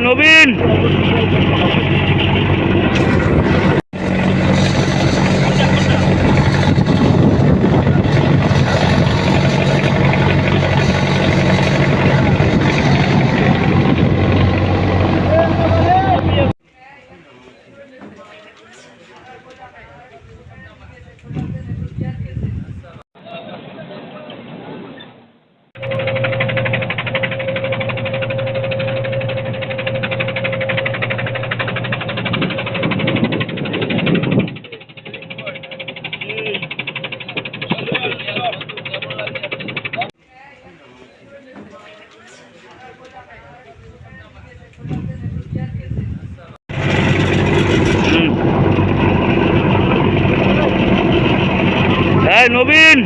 নবীন। নবীন।